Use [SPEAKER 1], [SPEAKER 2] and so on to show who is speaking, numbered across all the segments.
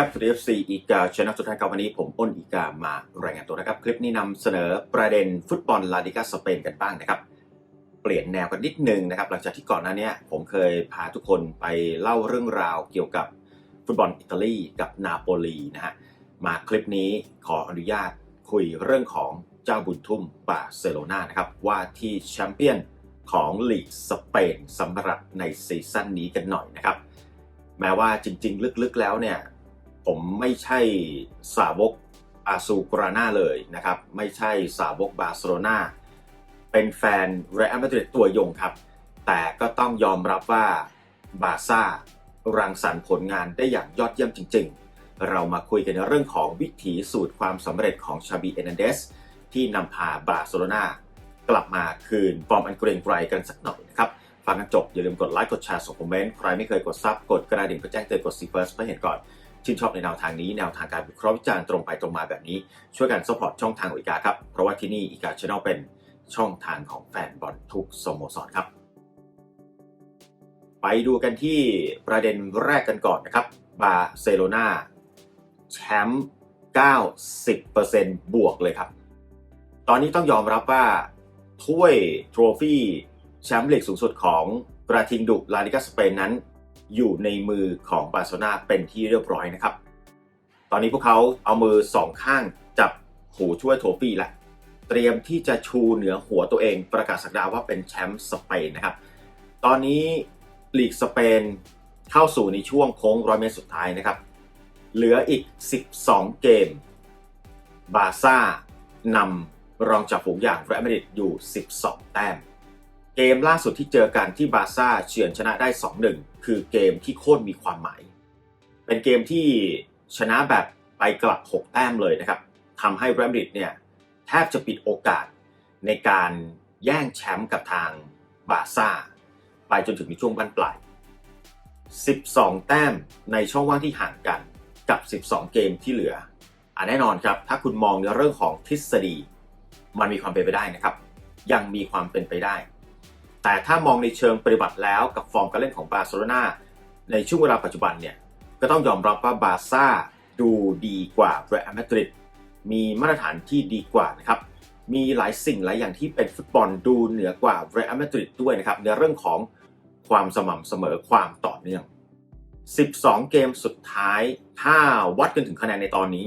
[SPEAKER 1] ครับสวัสดีครับซีอีกาชนะสุดท้ายครับวันนี้ผมอ้นอีกามารายงานตัวนะครับ คลิปนี้นำเสนอประเด็นฟุตบอลลาลิกาสเปนกันบ้างนะครับ เปลี่ยนแนวกันนิดนึงนะครับ หลังจากที่ก่อนหน้านี้ผมเคยพาทุกคนไปเล่าเรื่องราวเกี่ยวกับฟุตบอลอิตาลีกับนาโปลีนะฮะมาคลิปนี้ขออนุญาตคุยเรื่องของเจ้าบุญทุ่มบาร์เซโลนานะครับว่าที่แชมเปี้ยนของลีกสเปนสำหรับในซีซั่นนี้กันหน่อยนะครับแม้ว่าจริง ๆ ลึกๆแล้วเนี่ย ผมไม่ใช่สาวกอาซูกราน่าเลยนะครับ ไม่ใช่สาวกบาร์เซโลนาเป็นแฟนเรอัลมาดริดตัวยงครับ แต่ก็ต้องยอมรับว่าบาร์ซ่ารังสรรค์ผลงานได้อย่างยอดเยี่ยมจริง ๆ เรามาคุยกันในเรื่องของวิถีสูตรความสำเร็จของชาบีเอร์นันเดสที่นำพาบาร์เซโลนากลับมาคืนฟอร์มอันเกรงไกรกันสักหน่อยนะครับฟังกันจบอย่าลืมกดไลค์กดแชร์ส่งคอมเมนต์ใครไม่เคยกดซับกดกระดิ่งเพื่อแจ้งเตือนกดซีเฟิร์สเพื่อเห็นก่อน ชื่นชอบในแนวทางนี้แนวทางการวิเคราะห์วิจารณ์ตรงไปตรงมาแบบนี้ ช่วยกันสปอร์ตช่องทางอีกาครับ เพราะว่าที่นี่อีกาชแนลเป็นช่องทางของแฟนบอลทุกสโมสรครับ ไปดูกันที่ประเด็นแรกกันก่อนนะครับบาร์เซโลนาแชมป์90%บวกเลยครับ ตอนนี้ต้องยอมรับว่า ถ้วยโทรฟี่แชมป์ลีกสูงสุดของกระทิงดุลาลิกาสเปนนั้น อยู่ในมือของบาร์เซโลนาเป็นที่เรียบร้อยนะครับ ตอนนี้พวกเขาเอามือสองข้างจับหูถ้วยโทรฟี่แล้วเตรียมที่จะชูเหนือหัวตัวเองประกาศสักดาว่าเป็นแชมป์สเปนนะครับ ตอนนี้ลีกสเปนเข้าสู่ในช่วงโค้งร้อยเมตรสุดท้ายนะครับ เหลืออีก 12 เกม บาซ่านำรองจากฝูงอย่างเรอัลมาดริดอยู่ 12 แต้ม เกมล่าสุดที่เจอกันที่บาซ่าเฉือนชนะได้ 2-1 คือเกมที่โคตรมีความหมาย เป็นเกมที่ชนะแบบไปกลับ 6 แต้มเลยนะครับทำให้เรมริดเนี่ยแทบจะปิดโอกาสในการแย่งแชมป์กับทางบาซ่า ไปจนถึงในช่วงบั้นปลาย 12 แต้มในช่องว่างที่ห่างกันกับ 12 เกมที่เหลืออะแน่นอนครับ ถ้าคุณมองในเรื่องของทฤษฎี มันมีความเป็นไปได้นะครับ ยังมีความเป็นไปได้ แต่ถ้ามองในเชิงปฏิบัติแล้วกับฟอร์มการเล่นของบาร์เซโลนาในช่วงเวลาปัจจุบันเนี่ยก็ต้องยอมรับว่าบาซ่าดูดีกว่าเรอัลมาดริดมีมาตรฐานที่ดีกว่านะครับมีหลายสิ่งหลายอย่างที่เป็นฟุตบอลดูเหนือกว่าเรอัลมาดริดด้วยนะครับในเรื่องของความสม่ำเสมอความต่อเนื่อง 12 เกมสุดท้ายถ้าวัดกันถึงคะแนนในตอนนี้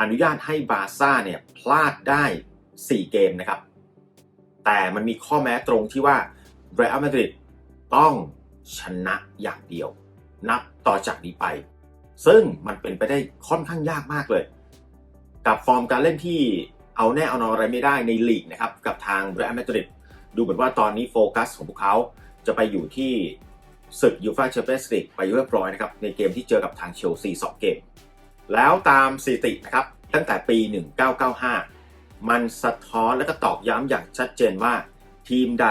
[SPEAKER 1] อนุญาตให้บาซ่าเนี่ยพลาดได้ 4 เกมนะครับ แต่มันมีข้อแม้ตรงที่ว่า เรอัลมาดริดต้องชนะอย่างเดียว นับต่อจากนี้ไป ซึ่งมันเป็นไปได้ค่อนข้างยากมากเลย กับฟอร์มการเล่นที่เอาแน่เอานอนอะไรไม่ได้ในลีกนะครับ กับทางเรอัลมาดริดดูเหมือนว่าตอนนี้โฟกัสของพวกเขาจะไปอยู่ที่ศึกยูฟ่าแชมเปี้ยนส์ลีกไปเรียบร้อยนะครับ ในเกมที่เจอกับทางเชลซี2เกม แล้วตามสถิตินะครับ ตั้งแต่ปี 1995 มันสะท้อนและก็ตอกย้ำอย่างชัดเจนว่าทีมใด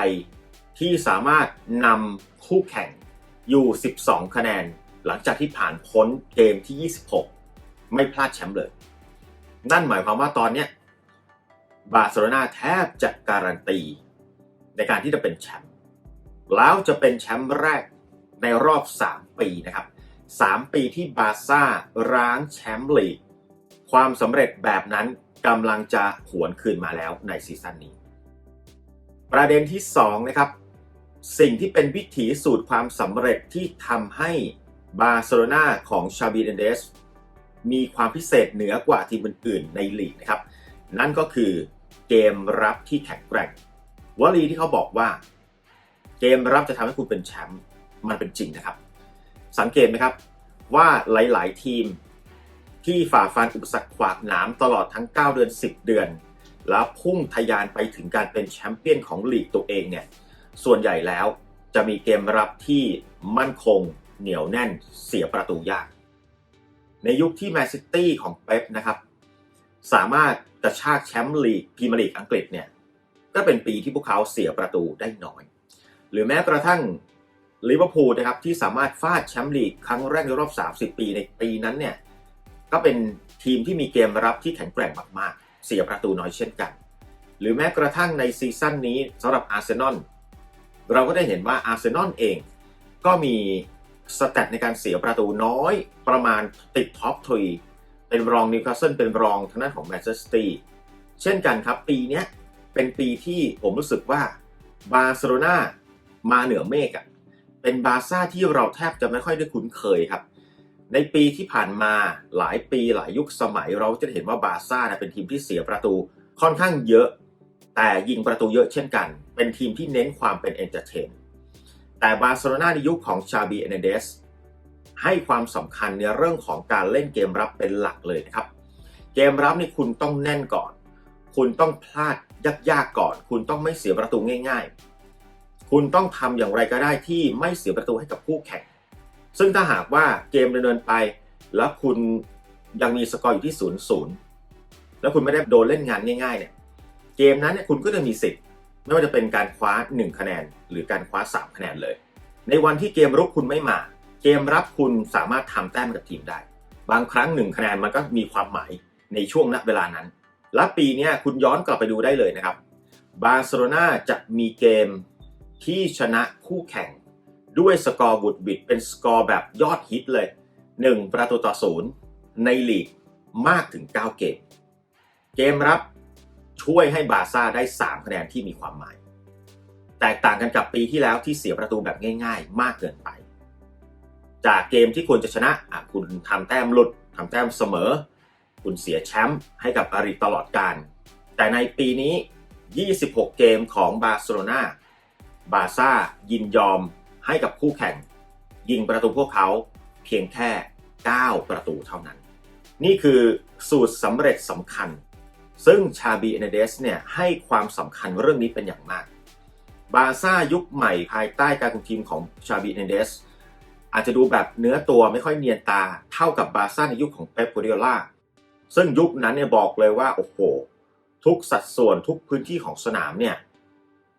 [SPEAKER 1] ที่สามารถนำคู่แข่งอยู่ 12 คะแนน หลังจากที่ผ่านพ้นเกมที่ 26 ไม่พลาดแชมป์เลย นั่นหมายความว่าตอนนี้บาร์เซโลนาแทบจะการันตี ในการที่จะเป็นแชมป์แล้วจะเป็นแชมป์แรกในรอบ 3 ปีนะครับ 3 ปีที่บาร์ซ่าร้างแชมป์ลีกความสำเร็จแบบนั้นกำลังจะหวนคืนมาแล้วในซีซั่นนี้ ประเด็นที่ 2 นะครับ สิ่งที่เป็นวิถีสูตรความสำเร็จที่ทำให้บาร์เซโลนาของชาบีเอนเดสมีความพิเศษเหนือกว่าทีมอื่นๆในลีกนะครับ นั่นก็คือเกมรับที่แข็งแกร่งวลีที่เขาบอกว่า เกมรับจะทำให้คุณเป็นแชมป์มันเป็นจริงนะครับ สังเกตไหมครับว่าหลายๆทีมที่ฝ่าฟันอุปสรรคขวากหนามตลอดทั้ง 9 เดือน 10 เดือน แล้วพุ่งทะยานไปถึงการเป็นแชมเปี้ยนของลีกตัวเองเนี่ย ส่วนใหญ่แล้วจะมีเกมรับที่มั่นคงเหนียวแน่นเสียประตูยาก ในยุคที่แมนซิตี้ของเป๊ปนะครับ สามารถกระชากแชมป์ลีกพรีเมียร์ลีกอังกฤษเนี่ยก็เป็นปีที่พวกเขาเสียประตูได้น้อย หรือแม้กระทั่งลิเวอร์พูลนะครับที่สามารถฟาดแชมป์ลีกครั้งแรกในรอบ 30 ปีในปีนั้นเนี่ยก็เป็นทีมที่มีเกมรับที่แข็งแกร่งมากๆ เสียประตูน้อยเช่นกัน หรือแม้กระทั่งในซีซั่นนี้สำหรับอาร์เซนอล เราก็ได้เห็นว่าอาร์เซนอลเองก็มีสแตทในการเสียประตูน้อยประมาณติดท็อปทรีเป็นรองนิวคาสเซิลเป็นรองทางด้านของแมนเชสเตอร์เช่นกันครับ ปีนี้เป็นปีที่ผมรู้สึกว่าบาร์เซโลนามาเหนือเมฆอะเป็นบาซ่าที่เราแทบจะไม่ค่อยได้คุ้นเคยครับ ในปีที่ผ่านมาหลายปีหลายยุคสมัยเราจะเห็นว่าบาซ่าเป็นทีมที่เสียประตูค่อนข้างเยอะ แต่ยิงประตูเยอะเช่นกัน เป็นทีมที่เน้นความเป็นเอนเตอร์เทน แต่บาร์เซโลนาในยุคของชาบีเอเนเดสให้ความสำคัญในเรื่องของการเล่นเกมรับเป็นหลักเลยนะครับ เกมรับนี่คุณต้องแน่นก่อน คุณต้องพลาดยากๆก่อน คุณต้องไม่เสียประตูง่าย ๆ คุณต้องทำอย่างไรก็ได้ที่ไม่เสียประตูให้กับคู่แข่ง ซึ่งถ้าหากว่าเกมดำเนินไป แล้วคุณยังมีสกอร์อยู่ที่0ูนย์แล้วคุณไม่ได้โดนเล่นงานง่ายๆเนี่ย เกมนั้นเนี่ยคุณก็จะมีสิทธิ์ไม่ว่าจะเป็นการคว้า 1 คะแนน หรือการคว้า 3 คะแนนเลย ในวันที่เกมรุกคุณไม่มา เกมรับคุณสามารถทำแต้มกับทีมได้ บางครั้ง 1 คะแนนมันก็มีความหมายในช่วงณเวลานั้น และปีนี้คุณย้อนกลับไปดูได้เลยนะครับบาร์เซโลนาจะมีเกมที่ชนะคู่แข่ง ด้วยสกอร์บุดบิดเป็นสกอร์แบบยอดฮิตเลย 1 ประตูต่อศูนย์ในลีกมากถึง 9 เกม เกมรับ ช่วยให้บาซ่าได้ 3 คะแนนที่มีความหมาย แตกต่างกันกับปีที่แล้วที่เสียประตูแบบง่าย ๆ มากเกินไป จากเกมที่ควรจะชนะะคุณทำแต้มหลุดทำแต้มเสมอ คุณเสียแชมป์ให้กับอาริตลอดการ แต่ในปีนี้ 26 เกมของบาร์เซโลนาบาซ่ายินยอมให้กับคู่แข่ง ยิงประตูพวกเขาเพียงแค่ 9 ประตูเท่านั้น นี่คือสูตรสำเร็จสำคัญ ซึ่งชาบีเอเนเดสเนี่ยให้ความสำคัญเรื่องนี้เป็นอย่างมาก บาซ่ายุคใหม่ภายใต้การคุมทีมของชาบีเอเนเดสอาจจะดูแบบเนื้อตัวไม่ค่อยเนียนตาเท่ากับบาซ่าในยุคของเป๊ปโกเดียล่าซึ่งยุคนั้นเนี่ยบอกเลยว่า โอ้โห ทุกสัดส่วนทุกพื้นที่ของสนามเนี่ย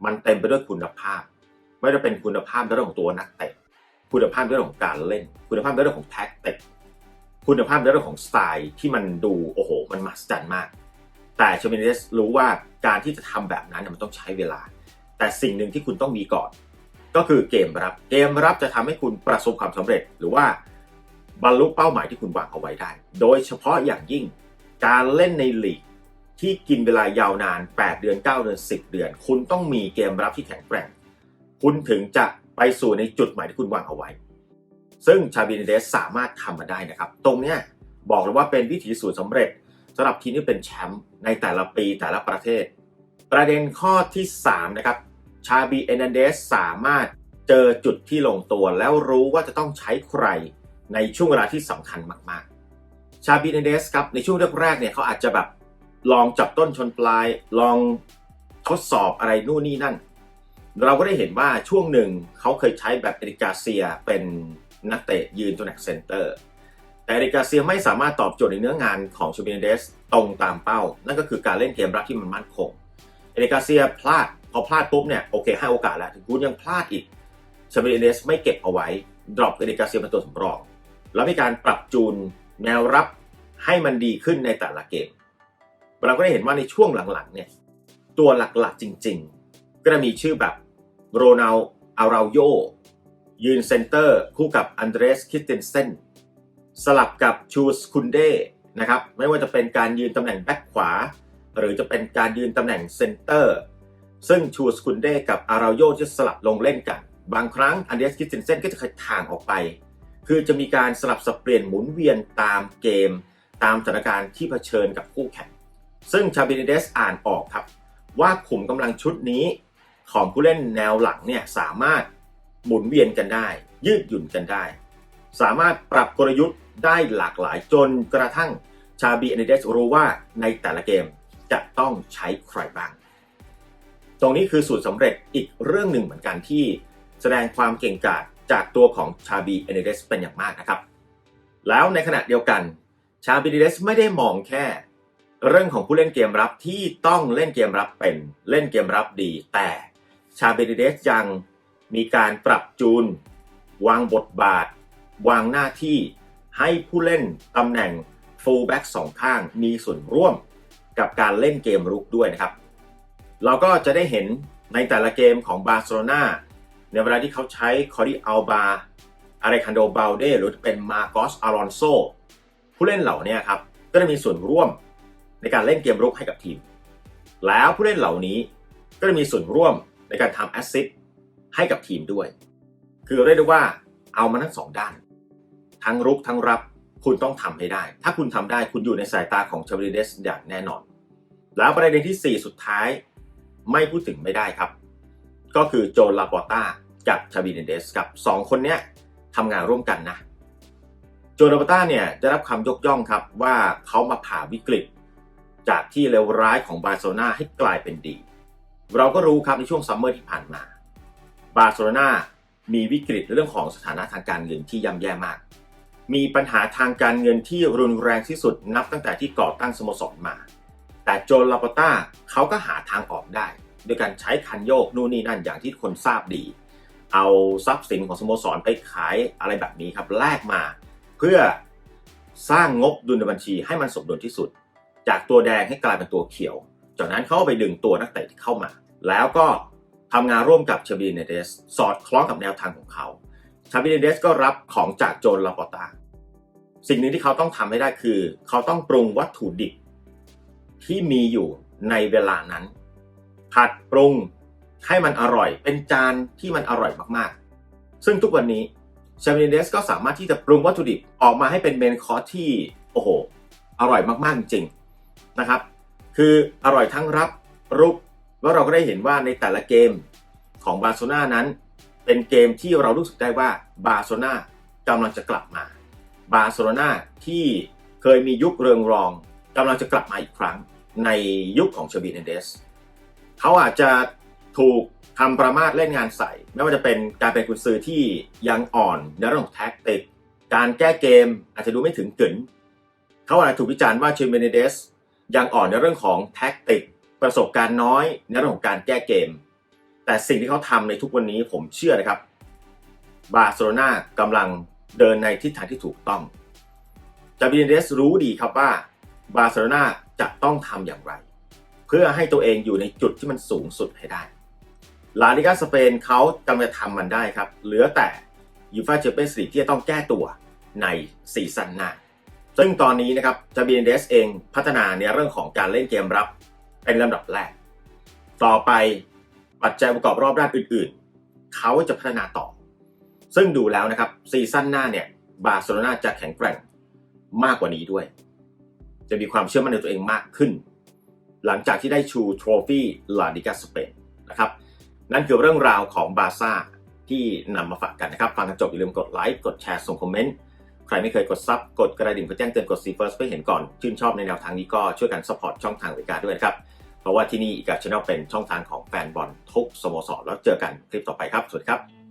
[SPEAKER 1] มันเต็มไปด้วยคุณภาพ ไม่ว่าจะเป็นคุณภาพในเรื่องของตัวนักเตะคุณภาพในเรื่องของการเล่น คุณภาพในเรื่องของแท็กติกคุณภาพในเรื่องของสไตล์ที่มันดูโอ้โห มันมหัศจรรย์มาก แต่ชาเมเนสรู้ว่าการที่จะทำแบบนั้นมันต้องใช้เวลา แต่สิ่งหนึ่งที่คุณต้องมีก่อน ก็คือเกมรับ เกมรับจะทำให้คุณประสบความสำเร็จ หรือว่าบรรลุเป้าหมายที่คุณวางเอาไว้ได้ โดยเฉพาะอย่างยิ่งการเล่นในลีกที่กินเวลายาวนาน 8 เดือน 9 เดือน 10 เดือน คุณต้องมีเกมรับที่แข็งแกร่ง คุณถึงจะไปสู่ในจุดหมายที่คุณวางเอาไว้ ซึ่งชาบินเดสสามารถทำมาได้นะครับ ตรงเนี้ยบอกเลยว่าเป็นวิถีสูตรสำเร็จ สำหรับทีมที่เป็นแชมป์ในแต่ละปีแต่ละประเทศ ประเด็นข้อที่ 3 นะครับ ชาบีเอเนเดสสามารถเจอจุดที่ลงตัวแล้วรู้ว่าจะต้องใช้ใครในช่วงเวลาที่สำคัญมากๆ ชาบีเอเนเดสครับในช่วงแรกๆเนี่ยเขาอาจจะแบบลองจับต้นชนปลายลองทดสอบอะไรนู่นนี่นั่น เราก็ได้เห็นว่าช่วงหนึ่งเขาเคยใช้แบบเอริกาเซียเป็นนักเตะยืนตัวหนกเซนเตอร์ แต่เอริกาเซียไม่สามารถตอบโจทย์ในเนื้องานของชูบินเดสตรงตามเป้า นั่นก็คือการเล่นเกมรับที่มันมั่นคงเอริกาเซียพลาดพอพลาดปุ๊บเนี่ยโอเคให้โอกาสแล้วถึงคุณยังพลาดอีกชาบินเดสไม่เก็บเอาไว้ดรอปเอริกาเซียเป็นตัวสำรอง แล้วมีการปรับจูนแนวรับให้มันดีขึ้นในแต่ละเกม เราก็ได้เห็นว่าในช่วงหลังๆเนี่ยตัวหลักๆจริงๆ ก็จะมีชื่อแบบโรนัลอาราโยยืนเซนเตอร์คู่กับอันเดรสคิสเตนเซน สลับกับชูสคุนเดนะครับไม่ว่าจะเป็นการยืนตำแหน่งแบ็คขวา หรือจะเป็นการยืนตำแหน่งเซนเตอร์ ซึ่งชูสคุนเดกับอาราโยจะสลับลงเล่นกัน บางครั้งอันเดรสคิสเตนเซนก็จะเคยทางออกไป คือจะมีการสลับสับเปลี่ยนหมุนเวียนตามเกม ตามสถานการณ์ที่เผชิญกับคู่แข่ง ซึ่งชาบินเดสอ่านออกครับ ว่าขุมกำลังชุดนี้ของผู้เล่นแนวหลังเนี่ยสามารถหมุนเวียนกันได้ ยืดหยุ่นกันได้ สามารถปรับกลยุทธ์ได้หลากหลายจนกระทั่งชาบีเอเนเดสรู้ว่าในแต่ละเกมจะต้องใช้ใครบ้าง ตรงนี้คือสูตรสำเร็จอีกเรื่องหนึ่งเหมือนกันที่แสดงความเก่งกาจจากตัวของชาบีเอเนเดสเป็นอย่างมากนะครับ แล้วในขณะเดียวกันชาบีเอเนเดสไม่ได้มองแค่ เรื่องของผู้เล่นเกมรับที่ต้องเล่นเกมรับเป็นเล่นเกมรับดี แต่ชาเบเดเดสยังมีการปรับจูน วางบทบาท วางหน้าที่ให้ผู้เล่นตำแหน่งฟูลแบ็กสองข้างมีส่วนร่วมกับการเล่นเกมรุกด้วยนะครับ เราก็จะได้เห็นในแต่ละเกมของบาร์เซโลนาในเวลาที่เขาใช้คอริอัลบาอาริคันโดบาลเดหรือเป็นมาโกสอารอนโซผู้เล่นเหล่านี้ครับ ก็จะมีส่วนร่วมในการเล่นเกมรุกให้กับทีม แล้วผู้เล่นเหล่านี้ก็จะมีส่วนร่วมในการทำแอสซิสต์ให้กับทีมด้วย คือเรียกได้ว่าเอามาทั้งสองด้าน ทั้งรุกทั้งรับ คุณต้องทำให้ได้ ถ้าคุณทำได้คุณอยู่ในสายตาของชาบิเดสอย่างแน่นอน แล้วประเด็นที่ 4 สุดท้ายไม่พูดถึงไม่ได้ครับ ก็คือโจนลาปอต้ากับชาบิเดสกับ 2 คนเนี้ยทำงานร่วมกันนะ โจนลาปอต้าเนี่ยได้รับคำยกย่องครับว่าเขามาผ่าวิกฤต จากที่เลวร้ายของบาร์เซโลนาให้กลายเป็นดี เราก็รู้ครับในช่วงซัมเมอร์ที่ผ่านมา บาร์เซโลนามีวิกฤตเรื่องของสถานะทางการเงินที่ย่ำแย่มาก มีปัญหาทางการเงินที่รุนแรงที่สุดนับตั้งแต่ที่ก่อตั้งสโมสรมา แต่โจลาปต้าเขาก็หาทางออกได้ โดยการใช้คันโยกนู่นนี่นั่นอย่างที่คนทราบดี เอาทรัพย์สินของสโมสรไปขายอะไรแบบนี้ครับแลกมา เพื่อสร้างงบดุลในบัญชีให้มันสมดุลที่สุด จากตัวแดงให้กลายเป็นตัวเขียว จากนั้นเขาก็ไปดึงตัวนักเตะที่เข้ามา แล้วก็ทำงานร่วมกับเชบิเนเดสสอดคล้องกับแนวทางของเขา ชาบิเนเดสก็รับของจากโจนลาปอตาสิ่งหนึ่งที่เขาต้องทำให้ได้คือ เขาต้องปรุงวัตถุดิบที่มีอยู่ในเวลานั้น ผัดปรุงให้มันอร่อย เป็นจานที่มันอร่อยมากๆ ซึ่งทุกวันนี้ชาบิเนเดสก็สามารถที่จะปรุงวัตถุดิบออกมาให้เป็นเมนคอร์สที่โอ้โหอร่อยมากๆจริงๆนะครับ คืออร่อยทั้งรับรุกแล้วเราก็ได้เห็นว่าในแต่ละเกมของบาร์เซโลนานั้น เป็นเกมที่เรารู้สึกได้ว่าบาร์เซโลนากำลังจะกลับมา บาร์เซโลนาที่เคยมียุคเรืองรองกำลังจะกลับมาอีกครั้งในยุคของเชบิเนเดสเขาอาจจะถูกทำประมาทเล่นงานใส่ ไม่ว่าจะเป็นการเป็นกุญซือที่ยังอ่อนในเรื่องของแท็กติก การแก้เกมอาจจะดูไม่ถึงกึ๋นเขาอาจจะถูกวิจารณ์ว่าเชมิเนเดสยังอ่อนในเรื่องของแท็กติก ประสบการณ์น้อยในเรื่องของการแก้เกม แต่สิ่งที่เขาทำในทุกวันนี้ผมเชื่อนะครับ บาร์เซโลนากำลังเดินในทิศทางที่ถูกต้อง จาบิเนเดสรู้ดีครับว่าบาร์เซโลนาจะต้องทำอย่างไร เพื่อให้ตัวเองอยู่ในจุดที่มันสูงสุดให้ได้ลาลิกาสเปนเขากำลังทำมันได้ครับ เหลือแต่ยูฟาแชมเปี้ยนส์ลีกที่จะต้องแก้ตัวในซีซั่นหน้า ซึ่งตอนนี้นะครับจาบินเดสเองพัฒนาในเรื่องของการเล่นเกมรับเป็นลำดับแรก ต่อไป ปัจจัยประกอบรอบด้านอื่นๆ เขาจะพัฒนาต่อ ซึ่งดูแล้วนะครับซีซั่นหน้าเนี่ยบาร์เซโลนาจะแข็งแกร่งมากกว่านี้ด้วย จะมีความเชื่อมั่นในตัวเองมากขึ้น หลังจากที่ได้ชูทรฟี่ลาดิกาสเปนนะครับนั่นคือเรื่องราวของบาซ่าที่นำมาฝากกันนะครับ ฟังกันจบอย่าลืมกดไลค์กดแชร์ส่งคอมเมนต์ใครไม่เคยกดซับกดกระดิ่งเพื่อแจ้งเตือนกดซีเฟิร์สเพื่อเห็นก่อน ชื่นชอบในแนวทางนี้ก็ช่วยกันสปอร์ตช่องทางบริการด้วยนะครับ เพราะว่าที่นี่อีกาชแนลเป็นช่องทางของแฟนบอลทุกสโมสรแล้วเจอกันคลิปต่อไปครับ สวัสดีครับ